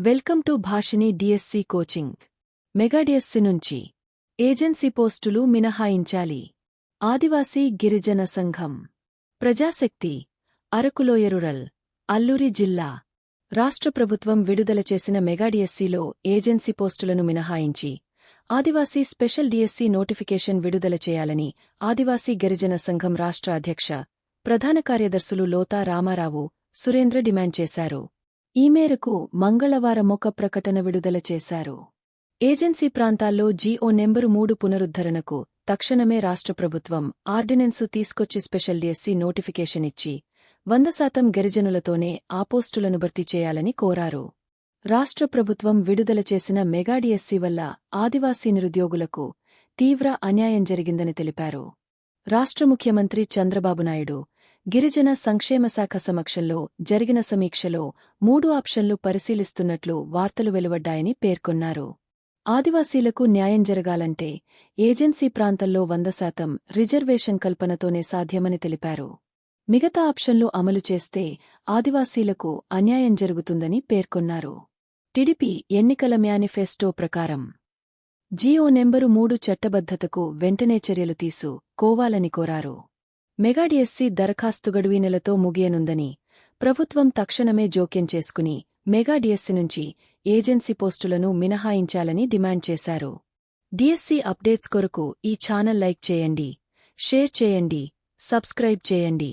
Welcome to Bhashini DSC coaching. Mega DSC నుంచి agency పోస్టులు మినహాయించాలి. ఆదివాసీ గిరిజన సంఘం. ప్రజాశక్తి అరకులోయ రూరల్ అల్లూరి జిల్లా. రాష్ట్ర ప్రభుత్వం విడుదల చేసిన మెగా డిఎస్సిలో ఏజెన్సీ పోస్టులను మినహాయించి ఆదివాసీ స్పెషల్ డిఎస్సి నోటిఫికేషన్ విడుదల చేయాలని ఆదివాసీ గిరిజన సంఘం రాష్ట్ర అధ్యక్ష ప్రధాన కార్యదర్శులు లోతా రామారావు సురేంద్ర డిమాండ్ చేశారు. ఈ మేరకు మంగళవారం ఒక ప్రకటన విడుదల చేశారు. ఏజెన్సీ ప్రాంతాల్లో జీఓ నెంబరు మూడు పునరుద్ధరణకు తక్షణమే రాష్ట్ర ప్రభుత్వం ఆర్డినెన్సు తీసుకొచ్చి స్పెషల్ డిఎస్సీ నోటిఫికేషన్ ఇచ్చి వంద శాతం గిరిజనులతోనే ఆ పోస్టులను భర్తీ చేయాలని కోరారు. రాష్ట్ర ప్రభుత్వం విడుదల చేసిన మెగాడిఎస్సీ వల్ల ఆదివాసీ నిరుద్యోగులకు తీవ్ర అన్యాయం జరిగిందని తెలిపారు. రాష్ట్ర ముఖ్యమంత్రి చంద్రబాబు నాయుడు గిరిజన సంక్షేమ శాఖ సమక్షంలో జరిగిన సమీక్షలో మూడు ఆప్షన్లు పరిశీలిస్తున్నట్లు వార్తలు వెలువడ్డాయని పేర్కొన్నారు. ఆదివాసీలకు న్యాయం జరగాలంటే ఏజెన్సీ ప్రాంతంలో వంద శాతం రిజర్వేషన్ కల్పనతోనే సాధ్యమని తెలిపారు. మిగతా ఆప్షన్లు అమలు చేస్తే ఆదివాసీలకు అన్యాయం జరుగుతుందని పేర్కొన్నారు. టిడిపి ఎన్నికల మేనిఫెస్టో ప్రకారం జియో నెంబరు మూడు చట్టబద్ధతకు వెంటనే చర్యలు తీసు కోవాలని కోరారు. మెగాడిఎస్సీ దరఖాస్తు గడువు నెలతో ముగియనుందని ప్రభుత్వం తక్షణమే జోక్యం చేసుకుని మెగాడిఎస్సీ నుంచి ఏజెన్సీ పోస్టులను మినహాయించాలని డిమాండ్ చేశారు. డిఎస్సీ అప్డేట్స్ కొరకు ఈ ఛానల్ లైక్ చేయండి షేర్ చేయండి సబ్స్క్రైబ్ చేయండి.